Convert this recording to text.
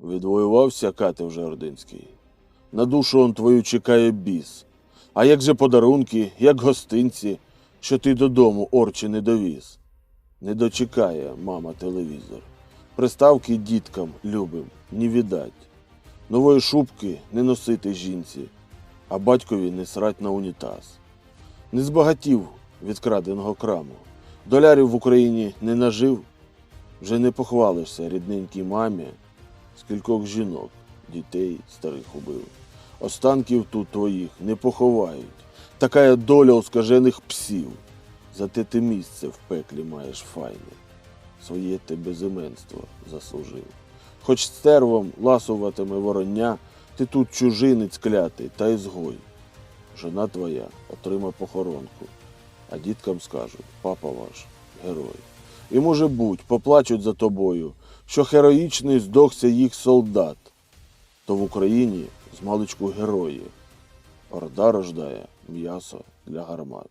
Відвоювався кати вже Ординський. На душу он твою чекає біс. А як же подарунки, як гостинці, що ти додому орче не довіз? Не дочекає мама телевізор. Приставки діткам любим не віддать. Нової шубки не носити жінці, а батькові не срать на унітаз. Не збагатів від краденого краму. Долярів в Україні не нажив, вже не похвалишся рідненькій мамі, скількох жінок, дітей старих убив. Останків тут твоїх не поховають. Така доля у скажених псів. Зате ти місце в пеклі маєш файне. Своє ти безіменство заслужив. Хоч стервом ласуватиме вороння, ти тут чужинець клятий та ізгой. Жона твоя отрима похоронку, а діткам скажуть, папа ваш герой. І може будь, поплачуть за тобою, що героїчний здохся їх солдат. То в Україні з маличку герої. Орда рождає м'ясо для гармат.